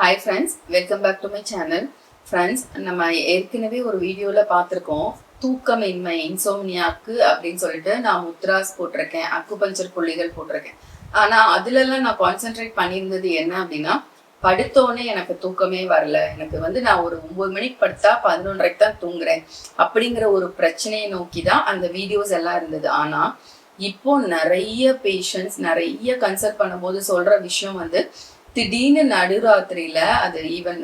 Hi friends welcome back to my channel friends நம்ம ஏற்கனவே ஒரு வீடியோவில் பார்த்துருக்கோம். தூக்கமின்மை இன்சோம்னியாக்கு அப்படின்னு சொல்லிட்டு நான் முத்ராஸ் போட்டிருக்கேன் அக்குபஞ்சர் புள்ளிகள் போட்டிருக்கேன். ஆனால் அதுலலாம் நான் கான்சென்ட்ரேட் பண்ணியிருந்தது என்ன அப்படின்னா படுத்தோடனே எனக்கு தூக்கமே வரல. எனக்கு வந்து நான் ஒரு ஒம்பது மணிக்கு படுத்தா பதினொன்றரைக்கு தான் தூங்குறேன் அப்படிங்கிற ஒரு பிரச்சனையை நோக்கி தான் அந்த வீடியோஸ் எல்லாம் இருந்தது. ஆனால் இப்போ நிறைய பேஷண்ட்ஸ் நிறைய கன்சல்ட் பண்ணும்போது சொல்கிற விஷயம் வந்து திடீர்னு நடுராத்திரியில அது ஈவன்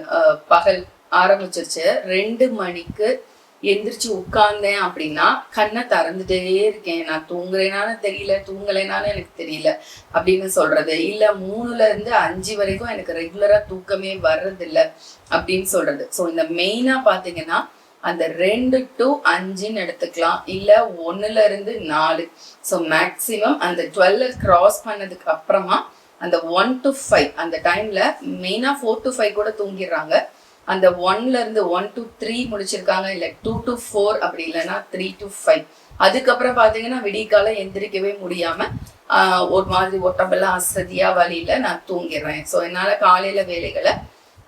பகல் ஆரம்பிச்சிருச்சு. ரெண்டு மணிக்கு எந்திரிச்சு உட்கார்ந்தேன் அப்படின்னா கண்ணை திறந்துட்டே இருக்கேன். நான் தூங்குறேனான்னு தெரியல தூங்கலைனாலும் எனக்கு தெரியல அப்படின்னு சொல்றது. இல்ல மூணுல இருந்து அஞ்சு வரைக்கும் எனக்கு ரெகுலரா தூக்கமே வர்றதில்ல அப்படின்னு சொல்றது. ஸோ இந்த மெயினா பாத்தீங்கன்னா அந்த ரெண்டு டு அஞ்சுன்னு எடுத்துக்கலாம். இல்ல ஒண்ணுல இருந்து நாலு. ஸோ மேக்சிமம் அந்த டுவெல்ல கிராஸ் பண்ணதுக்கு அப்புறமா அந்த ஒன் டு ஃபைவ் அந்த டைம்ல மெயினாக ஃபோர் டு ஃபைவ் கூட தூங்கிடுறாங்க. அந்த ஒன்ல இருந்து ஒன் டு த்ரீ முடிச்சிருக்காங்க இல்லை டூ டு ஃபோர் அப்படி இல்லைன்னா த்ரீ டு ஃபைவ் அதுக்கப்புறம் பார்த்தீங்கன்னா விடிகால எந்திரிக்கவே முடியாம ஒரு மாதிரி ஒட்டம்பெல்லாம் அசதியா வழியில நான் தூங்கிடுறேன். ஸோ என்னால் காலையில வேலைகளை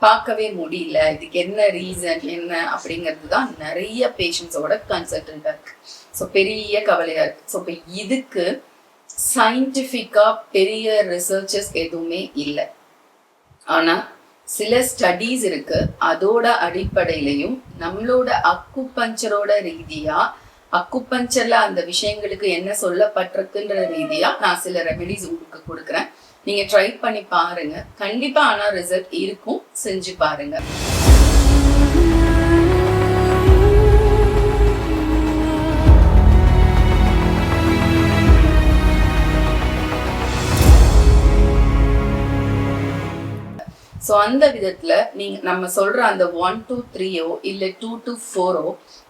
பார்க்கவே முடியல. இதுக்கு என்ன ரீசன் என்ன அப்படிங்கிறது தான் நிறைய பேஷண்ட்ஸோட கன்சல்டண்டா இருக்கு. ஸோ பெரிய கவலையா இருக்கு. ஸோ இப்போ இதுக்கு சயின்டிஃபிக்காக பெரிய ரிசர்ச்சஸ் எதுவுமே இல்லை. ஆனால் சில ஸ்டடீஸ் இருக்கு. அதோட அடிப்படையிலையும் நம்மளோட அக்குபஞ்சரோட ரீதியா அக்குபஞ்சர்ல அந்த விஷயங்களுக்கு என்ன சொல்லப்பட்டிருக்குன்ற ரீதியா நான் சில ரெமெடிஸ் உங்களுக்கு கொடுக்குறேன். நீங்க ட்ரை பண்ணி பாருங்க. கண்டிப்பா ஆனா ரிசல்ட் இருக்கும். செஞ்சு பாருங்க. ஸோ அந்த விதத்துல நீங்க நம்ம சொல்ற அந்த ஒன் டூ த்ரீயோ இல்ல டூ டு ஃபோரோ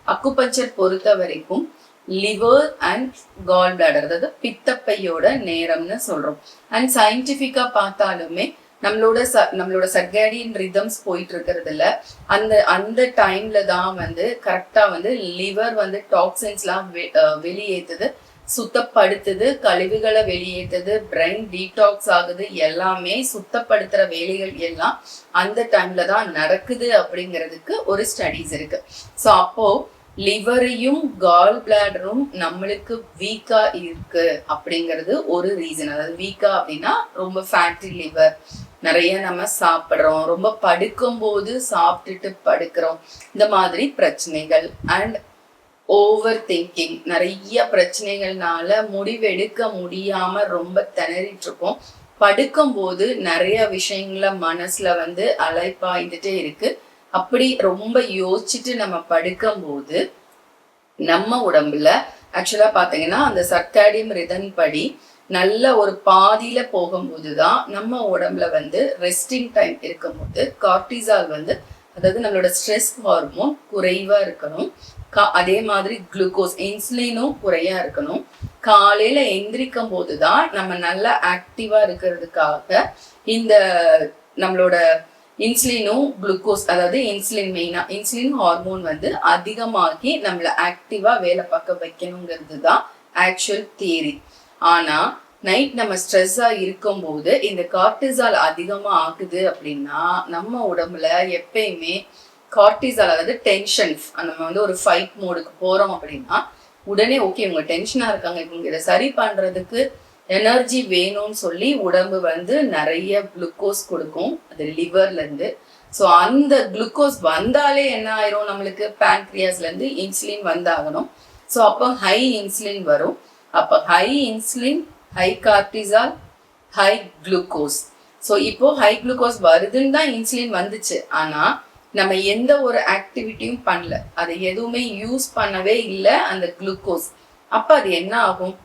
அக்குபஞ்சர் பொறுத்த வரைக்கும் லிவர் அண்ட் கால் பிளாடர் அதாவது பித்தப்பையோட நேரம்னு சொல்றோம். அண்ட் சயின்டிஃபிக்கா பார்த்தாலுமே நம்மளோட ச நம்மளோட சர்கேடியன் ரிதம்ஸ் போயிட்டு இருக்கிறதுல அந்த அந்த டைம்ல தான் வந்து கரெக்டா வந்து லிவர் வந்து டாக்ஸின்ஸ்லாம் வெளியேற்றுது சுத்தப்படுத்துது கழிவுகளை வெளியேற்றுது பிரெயின் டீடாக்ஸ் ஆகுது எல்லாமே சுத்தப்படுத்துற வேலைகள் எல்லாம் அந்த டைம்ல தான் நடக்குது அப்படிங்கிறதுக்கு ஒரு ஸ்டடீஸ் இருக்கு. ஸோ அப்போ லிவரையும் கால் பிளாடரும் நம்மளுக்கு வீக்கா இருக்கு அப்படிங்கிறது ஒரு ரீசன் அதாவது வீக்கா அப்படின்னா ரொம்ப ஃபேட்டி லிவர் நிறைய நம்ம சாப்பிட்றோம். ரொம்ப படுக்கும் போது சாப்பிட்டுட்டு படுக்கிறோம். இந்த மாதிரி பிரச்சனைகள். அண்ட் ஓவர் திங்கிங் நிறைய பிரச்சனைகள்னால முடிவெடுக்க முடியாம ரொம்ப திணறிட்டு இருக்கோம் படுக்கும் போது நிறைய விஷயங்கள மனசுல வந்து அலைப்பாய்ந்துட்டே இருக்கு. அப்படி ரொம்ப யோசிச்சுட்டு நம்ம படுக்கும் போது நம்ம உடம்புல ஆக்சுவலா பாத்தீங்கன்னா அந்த சர்க்காடியம் ரிதன் படி நல்ல ஒரு பாதியில போகும்போது தான் நம்ம உடம்புல வந்து ரெஸ்டிங் டைம் இருக்கும்போது கார்டிசால் வந்து அதாவது நம்மளோட ஸ்ட்ரெஸ் ஹார்மோன் குறைவா இருக்கணும். அதே மாதிரி குளுக்கோஸ் இன்சுலினும் குறையா இருக்கணும். காலையில எந்திரிக்கும் போது தான் நம்ம நல்லா ஆக்டிவா இருக்கிறதுக்காக இந்த நம்மளோட இன்சுலினும் குளுக்கோஸ் அதாவது இன்சுலின் மெயினா இன்சுலின் ஹார்மோன் வந்து அதிகமாகி நம்மள ஆக்டிவா வேலை பார்க்க வைக்கணுங்கிறது தான் ஆக்சுவல் தியரி ஆனா நைட் நம்ம ஸ்ட்ரெஸ்ஸா இருக்கும்போது இந்த கார்டிசால் அதிகமா ஆகுது அப்படின்னா நம்ம உடம்புல எப்பயுமே கார்டிசால் அதாவது டென்ஷன் நம்ம வந்து ஒரு ஃபைட் மோடுக்கு போகிறோம் அப்படின்னா உடனே ஓகே இவங்க டென்ஷனாக இருக்காங்க. இவங்க இதை சரி பண்ணுறதுக்கு எனர்ஜி வேணும்னு சொல்லி உடம்பு வந்து நிறைய குளுக்கோஸ் கொடுக்கும். அது லிவர்லேருந்து ஸோ அந்த குளுக்கோஸ் வந்தாலே என்ன ஆயிரும்? நம்மளுக்கு பேங்க்ரியாஸ்லேருந்து இன்சுலின் வந்தாகணும். ஸோ அப்போ ஹை இன்சுலின் வரும். அப்போ high insulin high cortisol high glucose so இப்போ ஹை குளுக்கோஸ் வருதுன்னு தான் இன்சுலின் வந்துச்சு. ஆனால் நம்ம எந்த ஒரு ஆக்டிவிட்டியும் பண்ணல. அதை எதுவுமே யூஸ் பண்ணவே இல்லை அந்த குளுக்கோஸ் அப்ப அது என்ன ஆகும்?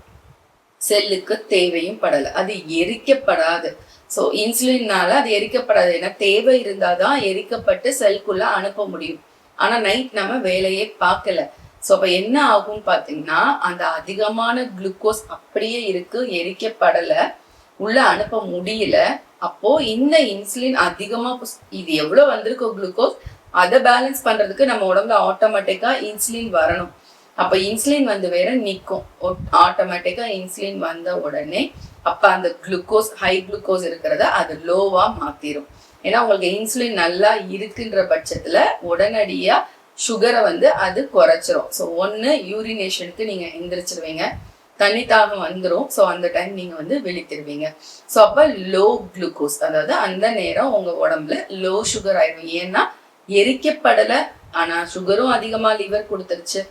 செல்லுக்கு தேவையும் படலை. அது எரிக்கப்படாது. ஸோ இன்சுலின்னால அது எரிக்கப்படாது. ஏன்னா தேவை இருந்தால் தான் எரிக்கப்பட்டு செல்குள்ள அனுப்ப முடியும். ஆனால் நைட் நம்ம வேலையே பார்க்கல. ஸோ அப்போ என்ன ஆகும் பார்த்தீங்கன்னா அந்த அதிகமான குளுக்கோஸ் அப்படியே இருக்கு எரிக்கப்படலை உள்ள அனுப்ப முடியல. அப்போ இந்த இன்சுலின் அதிகமா இது எவ்வளவு வந்திருக்கோ குளுக்கோஸ் அதை பேலன்ஸ் பண்றதுக்கு நம்ம உடம்புல ஆட்டோமேட்டிக்கா இன்சுலின் வரணும். அப்ப இன்சுலின் வந்து வேற நிற்கும் ஆட்டோமேட்டிக்கா இன்சுலின் வந்த உடனே அப்ப அந்த குளுக்கோஸ் ஹை குளுக்கோஸ் இருக்கிறத அது லோவா மாத்திரும். ஏன்னா உங்களுக்கு இன்சுலின் நல்லா இருக்குன்ற பட்சத்துல உடனடியா சுகரை வந்து அது குறைச்சிரும். ஸோ ஒன்று யூரினேஷனுக்கு நீங்க எந்திரிச்சிருவீங்க. தண்ணி தாகம் வந்துடும் ஸோ அந்த டைம் நீங்கள் வந்து விழித்திருவீங்க. ஸோ அப்போ லோ குளுக்கோஸ் அதாவது அந்த நேரம் உங்கள் உடம்புல லோ சுகர் ஆயிடும் ஏன்னா எரிக்கப்படலை. ஆனால் சுகரும் அதிகமாக லிவர் கொடுத்துருச்சு.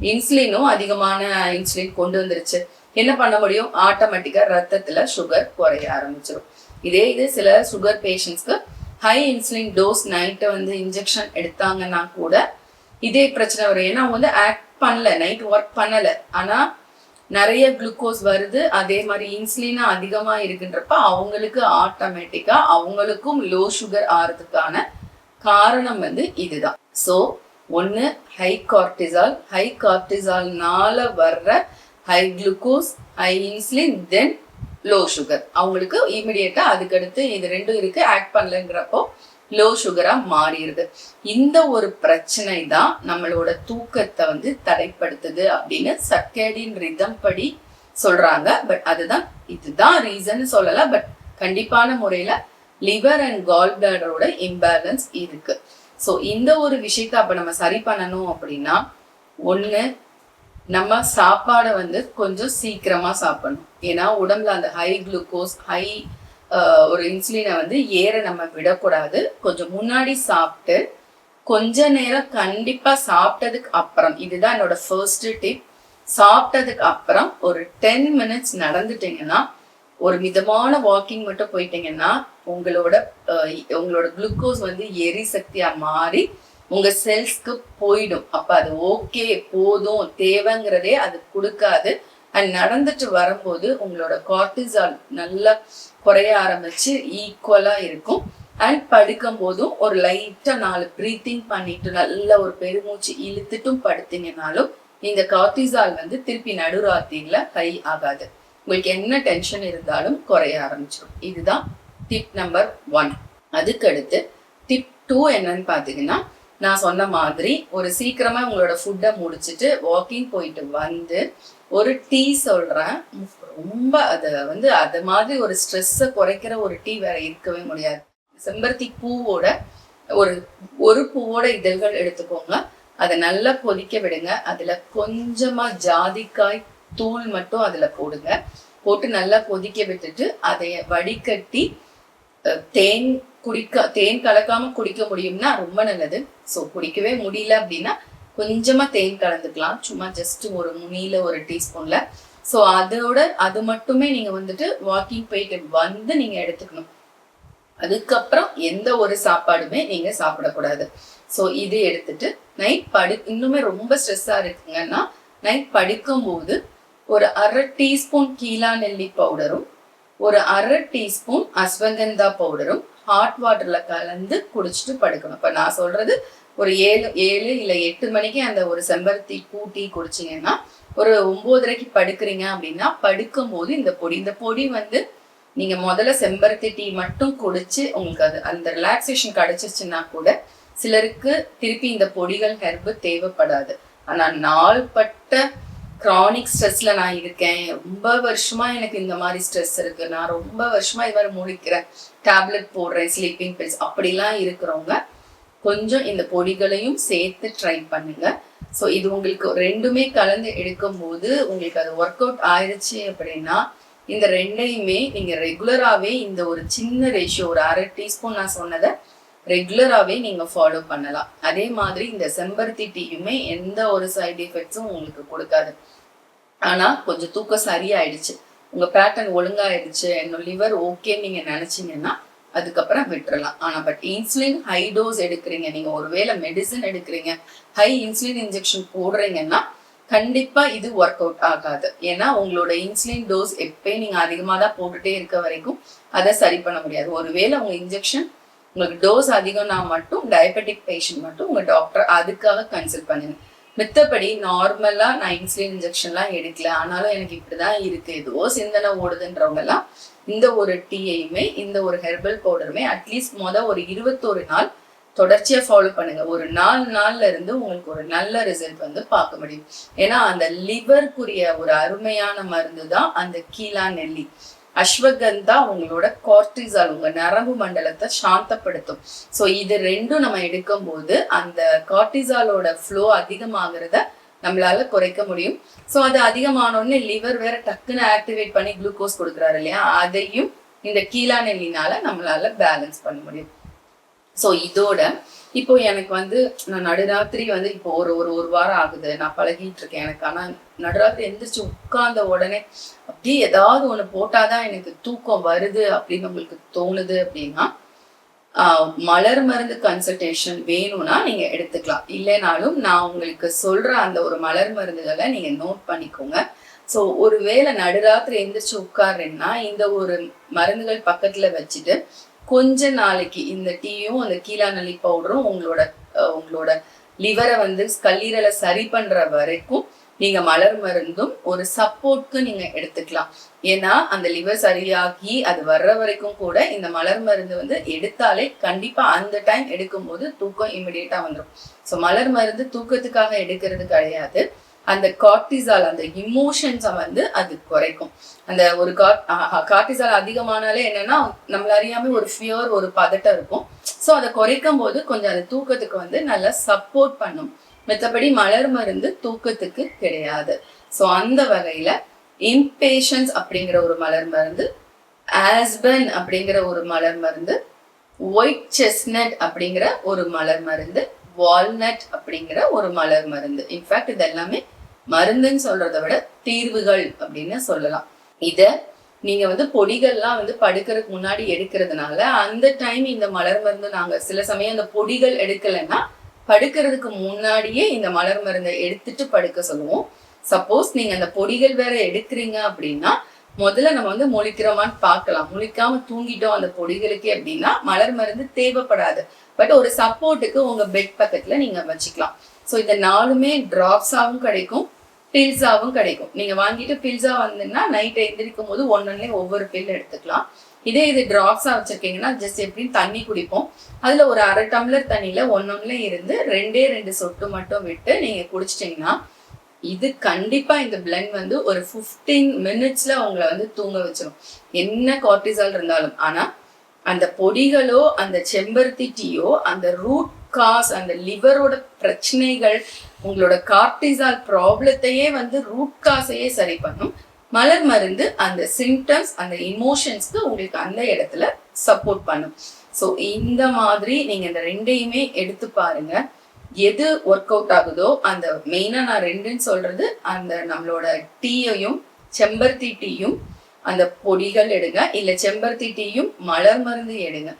இன்சுலினும் அதிகமான இன்சுலின் கொண்டு வந்துருச்சு. என்ன பண்ண முடியும்? ஆட்டோமேட்டிக்காக ரத்தத்தில் சுகர் குறைய ஆரம்பிச்சிடும் இதே இது சில சுகர் பேஷண்ட்ஸ்க்கு ஹை இன்சுலின் டோஸ் நைட்டு வந்து இன்ஜெக்ஷன் எடுத்தாங்கன்னா கூட இதே பிரச்சனை வரும். ஏன்னா அவங்க வந்து ஆக்ட் பண்ணல. நைட் ஒர்க் பண்ணலை. ஆனால் நிறைய குளுக்கோஸ் வருது. அதே மாதிரி இன்சுலினா அதிகமாக இருக்குன்றப்ப அவங்களுக்கு ஆட்டோமேட்டிக்காக அவங்களுக்கும் லோ சுகர் ஆகிறதுக்கான காரணம் வந்து இதுதான். ஸோ ஒன்று ஹை கார்டிசால் ஹை கார்டிசால்னால வர்ற high glucose high insulin then low sugar அவங்களுக்கு இமிடியேட்டாக அதுக்கடுத்து இது ரெண்டும் இருக்குது ஆக்ட் பண்ணலங்கிறப்போ லோ சுகரா மாறிடுது. இந்த ஒரு பிரச்சனை தான் நம்மளோட தூக்கத்தை வந்து தடைப்படுத்துது அப்படின்னு சர்க்கேடின் ரிதம் படி சொல்றாங்க. பட் அதுதான் இதுதான் ரீசன் சொல்லலை பட் கண்டிப்பான முறையில லிவர் அண்ட் கால் பிளாடரோட இம்பேலன்ஸ் இருக்கு. ஸோ இந்த ஒரு விஷயத்த அப்ப நம்ம சரி பண்ணணும் அப்படின்னா ஒண்ணு நம்ம சாப்பாடை வந்து கொஞ்சம் சீக்கிரமா சாப்பிடணும். ஏன்னா உடம்புல அந்த ஹை குளுக்கோஸ் ஹை ஒரு இன்சுலினை வந்து ஏற நம்ம விடக்கூடாது. கொஞ்சம் முன்னாடி சாப்பிட்டு கொஞ்ச நேரம் கண்டிப்பா சாப்பிட்டதுக்கு அப்புறம் இதுதான் என்னோட ஃபர்ஸ்ட் டிப் சாப்பிட்டதுக்கு அப்புறம் ஒரு டென் மினிட்ஸ் நடந்துட்டீங்கன்னா ஒரு மிதமான வாக்கிங் மட்டும் போயிட்டீங்கன்னா உங்களோட உங்களோட குளுக்கோஸ் வந்து எரிசக்தியா மாறி உங்க செல்ஸ்க்கு போயிடும். அப்ப அது ஓகே போதும் தேவைங்கிறதே அது கொடுக்காது. அண்ட் நடந்துட்டு வரும்போது உங்களோட கார்டிசால் நல்லா குறைய ஆரம்பிச்சு ஈக்குவலா இருக்கும். அண்ட் படுக்கும் போதும் ஒரு லைட்டா நாலு ப்ரீத்திங் பண்ணிட்டு நல்ல ஒரு பெருமூச்சு இழுத்துட்டும் படுத்தீங்கனாலும் இந்த கார்டிசால் வந்து திருப்பி நடுராத்திரியில ஹை ஆகாது. உங்களுக்கு என்ன டென்ஷன் இருந்தாலும் குறைய ஆரம்பிச்சிடும். இதுதான் டிப் நம்பர் ஒன் அதுக்கடுத்து டிப் டூ என்னன்னு பார்த்தீங்கன்னா நான் சொன்ன மாதிரி ஒரு சீக்கிரமா உங்களோட ஃபுட்டை முடிச்சிட்டு வாக்கிங் போயிட்டு வந்து ஒரு டீ சொல்றேன். ரொம்ப அதை வந்து அது மாதிரி ஒரு ஸ்ட்ரெஸ்ஸை குறைக்கிற ஒரு டீ வேற இருக்கவே முடியாது. செம்பருத்தி பூவோட ஒரு ஒரு பூவோட இதழ்கள் எடுத்துக்கோங்க. அதை நல்லா கொதிக்க விடுங்க. அதுல கொஞ்சமா ஜாதிக்காய் தூள் மட்டும் அதுல போடுங்க. போட்டு நல்லா கொதிக்க விட்டுட்டு அதை வடிகட்டி தேன் குடிக்க தேன் கலக்காம குடிக்க முடியும்னா ரொம்ப நல்லது. ஸோ குடிக்கவே முடியல அப்படின்னா கொஞ்சமா தேன் கலந்துக்கலாம். சும்மா ஜஸ்ட் ஒரு முனியில ஒரு டீஸ்பூன்ல. ஸோ அதோட அது மட்டுமே நீங்க வந்துட்டு வாக்கிங் போயிட்டு வந்து நீங்க எடுத்துக்கணும். அதுக்கப்புறம் எந்த ஒரு சாப்பாடுமே நீங்க சாப்பிடக்கூடாது. ஸோ இது எடுத்துட்டு நைட் படு இன்னுமே ரொம்ப ஸ்ட்ரெஸ்ஸா இருக்குங்கன்னா நைட் படுக்கும்போது ஒரு அரை டீஸ்பூன் கீழா நெல்லி பவுடரும் ஒரு அரை டீஸ்பூன் அஸ்வகந்தா பவுடரும் ஹாட் வாட்டர்ல கலந்து குடிச்சிட்டு படுக்கணும். இப்ப நான் சொல்றது ஒரு ஏழு ஏழு இல்ல எட்டு மணிக்கு அந்த ஒரு செம்பருத்தி கூட்டி குடிச்சிங்கன்னா குடிச்சீங்கன்னா ஒரு ஒன்பதரைக்கு படுக்கிறீங்க அப்படின்னா படுக்கும்போது இந்த பொடி இந்த பொடி வந்து நீங்க முதல்ல செம்பருத்தி டீ மட்டும் குடிச்சு உங்களுக்கு அது அந்த ரிலாக்ஸேஷன் கிடைச்சிச்சுன்னா கூட சிலருக்கு திருப்பி இந்த பொடிகள் ஹெர்பு தேவைப்படாது. ஆனா நாள்பட்ட க்ரானிக் ஸ்ட்ரெஸ்ல நான் இருக்கேன். ரொம்ப வருஷமா எனக்கு இந்த மாதிரி ஸ்ட்ரெஸ் இருக்கு. நான் ரொம்ப வருஷமா இது மாதிரி முழிக்கிறேன் டேப்லெட் போடுறேன் ஸ்லீப்பிங் பில்ஸ் அப்படிலாம் இருக்கிறவங்க கொஞ்சம் இந்த பொடிகளையும் சேர்த்து ட்ரை பண்ணுங்க. ஸோ இது உங்களுக்கு ரெண்டுமே கலந்து எடுக்கும் போது உங்களுக்கு அது ஒர்க் அவுட் ஆயிடுச்சு அப்படின்னா இந்த ரெண்டையுமே நீங்கள் ரெகுலராகவே இந்த ஒரு சின்ன ரேஷியோ ஒரு அரை டீஸ்பூன் நான் சொன்னதை ரெகுலராகவே நீங்கள் ஃபாலோ பண்ணலாம். அதே மாதிரி இந்த செம்பருத்தி டீயுமே எந்த ஒரு சைடு எஃபெக்ட்ஸும் உங்களுக்கு கொடுக்காது. ஆனால் கொஞ்சம் தூக்கம் சரியாயிடுச்சு. உங்கள் பேட்டர்ன் ஒழுங்காயிடுச்சு என்னோட லிவர் ஓகேன்னு நீங்கள் நினச்சிங்கன்னா அதுக்கப்புறம் விட்டுறலாம். ஆனால் பட் இன்சுலின் ஹை டோஸ் எடுக்கிறீங்க. நீங்கள் ஒருவேளை மெடிசன் எடுக்கிறீங்க ஹை இன்சுலின் இன்ஜெக்ஷன் போடுறீங்கன்னா கண்டிப்பா இது ஒர்க் அவுட் ஆகாது. ஏன்னா உங்களோட இன்சுலின் டோஸ் எப்பயும் நீங்க அதிகமா தான் போட்டுட்டே இருக்க வரைக்கும் அதை சரி பண்ண முடியாது. ஒருவேளை உங்க இன்ஜெக்ஷன் உங்களுக்கு டோஸ் அதிகம்னா மட்டும் டயபெட்டிக் பேஷண்ட் மட்டும் உங்கள் டாக்டர் அதுக்காக கன்சல்ட் பண்ணுங்க. மித்தபடி நார்மலாக நான் இன்சுலின் இன்ஜெக்ஷன்லாம் எடுக்கல ஆனாலும் எனக்கு இப்படி தான் இருக்குது ஏதோ சிந்தனை ஓடுதுன்றவங்கலாம் இந்த ஒரு டீயையுமே இந்த ஒரு ஹெர்பல் பவுடருமே அட்லீஸ்ட் மொதல் ஒரு இருபத்தோரு நாள் தொடர்ச்சியாக ஃபாலோ பண்ணுங்க. ஒரு நாலு நாள்ல இருந்து உங்களுக்கு ஒரு நல்ல ரிசல்ட் வந்து பார்க்க முடியும். ஏன்னா அந்த லிவருக்குரிய ஒரு அருமையான மருந்து தான் அந்த கீழா நெல்லி. அஸ்வகந்தா உங்களோட கார்டிசால் உங்க நரம்பு மண்டலத்தை சாந்தப்படுத்தும். ஸோ இது ரெண்டும் நம்ம எடுக்கும்போது அந்த கார்டிசாலோட ஃப்ளோ அதிகமாகிறத நம்மளால குறைக்க முடியும். ஸோ அது அதிகமானோடனே லிவர் வேற டக்குன்னு ஆக்டிவேட் பண்ணி குளுக்கோஸ் கொடுக்குறாரு இல்லையா? அதையும் இந்த கீழா நெல்லினால நம்மளால பேலன்ஸ் பண்ண முடியும். ஸோ இதோட இப்போ எனக்கு வந்து நான் நடுராத்திரி வந்து இப்போ ஒரு ஒரு ஒரு வாரம் ஆகுது. நான் பழகிட்டு இருக்கேன். எனக்கு ஆனால் நடுராத்திரி எந்திரிச்சு உட்கார்ந்த உடனே அப்படியே ஏதாவது ஒன்று போட்டாதான் எனக்கு தூக்கம் வருது அப்படின்னு உங்களுக்கு தோணுது அப்படின்னா மலர் மருந்து கன்சல்டேஷன் வேணும்னா நீங்க எடுத்துக்கலாம். இல்லைனாலும் நான் உங்களுக்கு சொல்ற அந்த ஒரு மலர் மருந்துகளை நீங்க நோட் பண்ணிக்கோங்க. ஸோ ஒருவேளை நடுராத்திரி எந்திரிச்சு உட்காருன்னா இந்த ஒரு மருந்துகள் பக்கத்துல வச்சுட்டு கொஞ்ச நாளைக்கு இந்த டீயும் அந்த கீழாநெல்லி பவுடரும் உங்களோட உங்களோட லிவரை வந்து கல்லீரலை சரி பண்ற வரைக்கும் நீங்க மலர் மருந்தும் ஒரு சப்போர்ட்க்கு நீங்க எடுத்துக்கலாம். ஏன்னா அந்த லிவர் சரியாகி அது வர்ற வரைக்கும் கூட இந்த மலர் மருந்து வந்து எடுத்தாலே கண்டிப்பா அந்த டைம் எடுக்கும்போது தூக்கம் இமிடியேட்டா வந்துடும் ஸோ மலர் மருந்து தூக்கத்துக்காக எடுக்கிறது கிடையாது. அந்த கார்டிசால் அந்த இமோஷன்ஸை வந்து அது குறைக்கும். அந்த ஒரு கார்டிசால் அதிகமானாலே என்னன்னா நம்மள அறியாம ஒரு ஃபியர் ஒரு பதட்டம் இருக்கும். ஸோ அதை குறைக்கும் போது கொஞ்சம் அந்த தூக்கத்துக்கு வந்து நல்லா சப்போர்ட் பண்ணும். மற்றபடி மலர் மருந்து தூக்கத்துக்கு கிடையாது. ஸோ அந்த வகையில இம்பேஷன்ஸ் அப்படிங்கிற ஒரு மலர் மருந்து ஆஸ்பன் அப்படிங்கிற ஒரு மலர் மருந்து ஒயிட் செஸ்னட் அப்படிங்கிற ஒரு மலர் மருந்து வால்நட் அப்படிங்கிற ஒரு மலர் மருந்து. இன்ஃபேக்ட் இது எல்லாமே மருந்துன்னு சொல்றதை விட தீர்வுகள் அப்படின்னு சொல்லலாம். இத நீங்க வந்து பொடிகள்லாம் வந்து படுக்கிறதுக்கு முன்னாடி எடுக்கிறதுனால அந்த டைம் இந்த மலர் மருந்து நாங்க சில சமயம் அந்த பொடிகள் எடுக்கலைன்னா படுக்கிறதுக்கு முன்னாடியே இந்த மலர் மருந்தை எடுத்துட்டு படுக்க சொல்லுவோம். சப்போஸ் நீங்க அந்த பொடிகள் வேற எடுக்கிறீங்க அப்படின்னா முதல்ல நம்ம வந்து முழிக்கிறோமான்னு பார்க்கலாம். முழிக்காம தூங்கிட்டோம் அந்த பொடிகளுக்கு அப்படின்னா மலர் மருந்து தேவைப்படாது. பட் ஒரு சப்போர்ட்டுக்கு உங்க பெட் பக்கத்துல நீங்க வச்சுக்கலாம். ஸோ இந்த நாலுமே டிராப்ஸாகவும் கிடைக்கும். பில்ஸாவும் கிடைக்கும். நீங்க வாங்கிட்டு பில்ஸா வந்தீங்கன்னா நைட் எந்திரிக்கும் போது ஒன்னொன்னே ஒவ்வொரு பில் எடுத்துக்கலாம். இதே இது டிராப்ஸா வச்சிருக்கீங்கன்னா ஜஸ்ட் எப்படின்னு தண்ணி குடிப்போம். அதுல ஒரு அரை டம்ளர் தண்ணியில ஒன்னொன்னுல இருந்து ரெண்டே ரெண்டு சொட்டு மட்டும் விட்டு நீங்க குடிச்சிட்டீங்கன்னா இது கண்டிப்பா இந்த பிளண்ட் வந்து ஒரு 15 மினிட்ஸ்ல உங்களை வந்து தூங்க வச்சிடும் என்ன கார்டிசால் இருந்தாலும். ஆனா அந்த பொடிகளோ அந்த செம்பருத்தி டீயோ அந்த ரூட் காஸ் அந்த லிவரோட பிரச்சனைகள் உங்களோட கார்டிசால் ப்ராப்ளத்தையே வந்து ரூட் காசையே சரி பண்ணும். மலர் மருந்து அந்த சிம்டம்ஸ் அந்த இமோஷன்ஸ்க்கு உங்களுக்கு அந்த இடத்துல சப்போர்ட் பண்ணும். ஸோ இந்த மாதிரி நீங்க இந்த ரெண்டையுமே எடுத்து பாருங்க. எது ஒர்க் அவுட் ஆகுதோ அந்த மெயினா நான் ரெண்டுன்னு சொல்றது அந்த நம்மளோட டீயையும் செம்பருத்தி டீயும் அந்த பொடிகள் எடுங்க. இல்ல செம்பருத்தி டீயும் மலர் மருந்து எடுங்க.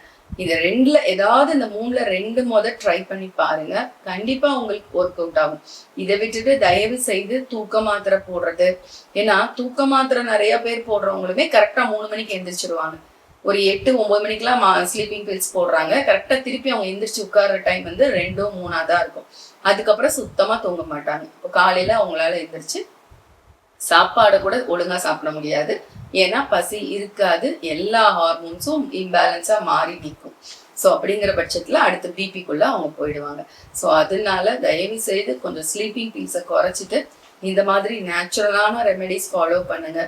இது ரெண்டுல ஏதாவது இந்த மூணுல ரெண்டு முத ட்ரை பண்ணி பாருங்க. கண்டிப்பா உங்களுக்கு ஒர்க் அவுட் ஆகும். இதை விட்டுட்டு தயவு செய்து தூக்க மாத்திரை போடுறது. ஏன்னா தூக்க மாத்திரை நிறைய பேர் போடுறவங்களுமே கரெக்டா மூணு மணிக்கு எந்திரிச்சிருவாங்க. ஒரு எட்டு ஒன்பது மணிக்கெல்லாம் ஸ்லீப்பிங் பில்ஸ் போடுறாங்க. கரெக்டா திருப்பி அவங்க எந்திரிச்சு உட்கார்ற டைம் வந்து ரெண்டோ மூணா தான் இருக்கும். அதுக்கப்புறம் சுத்தமா தூங்க மாட்டாங்க. இப்போ காலையில அவங்களால எந்திரிச்சு சாப்பாடை கூட ஒழுங்கா சாப்பிட முடியாது. ஏன்னா பசி இருக்காது. எல்லா ஹார்மோன்ஸும் இம்பேலன்ஸா மாறி நிற்கும் ஸோ அப்படிங்கிற பட்சத்துல அடுத்து பிபிக்குள்ள அவங்க போயிடுவாங்க. ஸோ அதனால தயவு செய்து கொஞ்சம் ஸ்லீப்பிங் பீல்ஸை குறைச்சிட்டு இந்த மாதிரி நேச்சுரலான ரெமெடிஸ் ஃபாலோ பண்ணுங்க.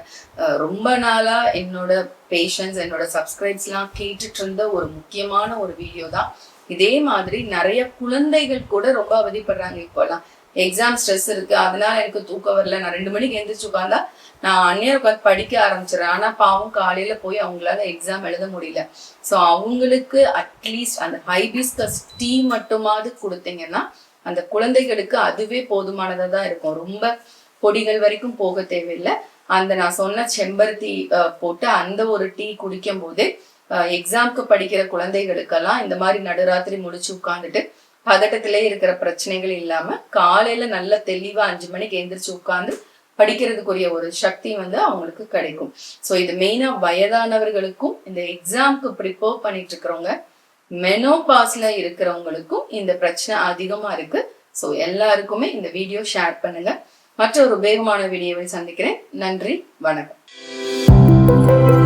ரொம்ப நாளா என்னோட பேஷன்ஸ் என்னோட சப்ஸ்கிரைப்ஸ்லாம் கேட்டுட்டு இருந்த ஒரு முக்கியமான ஒரு வீடியோ தான். இதே மாதிரி நிறைய குழந்தைகள் கூட ரொம்ப அவதிப்படுறாங்க இப்போல்லாம் எக்ஸாம் ஸ்ட்ரெஸ் இருக்கு. அதனால எனக்கு தூக்கம் வரல. நான் ரெண்டு மணிக்கு எந்திரிச்சு உட்காந்தா நான் அந்நியர் உட்காந்து படிக்க ஆரம்பிச்சிடறேன். ஆனா பாவம் காலையில போய் அவங்களால எக்ஸாம் எழுத முடியல. ஸோ அவங்களுக்கு அட்லீஸ்ட் அந்த ஹைபிஸ்கஸ் டீ மட்டுமாவது கொடுத்தீங்கன்னா அந்த குழந்தைகளுக்கு அதுவே போதுமானதா தான் இருக்கும். ரொம்ப பொடிகள் வரைக்கும் போக தேவையில்லை. அந்த நான் சொன்ன செம்பருத்தி போட்டு அந்த ஒரு டீ குடிக்கும் போதே எக்ஸாம்க்கு படிக்கிற குழந்தைகளுக்கெல்லாம் இந்த மாதிரி நடுராத்திரி முடிச்சு உட்காந்துட்டு பதட்டத்திலே இருக்கிற பிரச்சனைகள் இல்லாம காலையில நல்ல தெளிவா அஞ்சு மணிக்கு எந்திரிச்சு உட்கார்ந்து படிக்கிறதுக்குரிய ஒரு சக்தி வந்து அவங்களுக்கு கிடைக்கும். ஸோ இது மெயினா வயதானவர்களுக்கும் இந்த எக்ஸாம்க்கு ப்ரிப்பேர் பண்ணிட்டு இருக்கிறவங்க மெனோபாஸ்ல இருக்கிறவங்களுக்கும் இந்த பிரச்சனை அதிகமா இருக்கு. ஸோ எல்லாருக்குமே இந்த வீடியோ ஷேர் பண்ணுங்க. மற்ற ஒரு உபயோகமான வீடியோவை சந்திக்கிறேன். நன்றி வணக்கம்.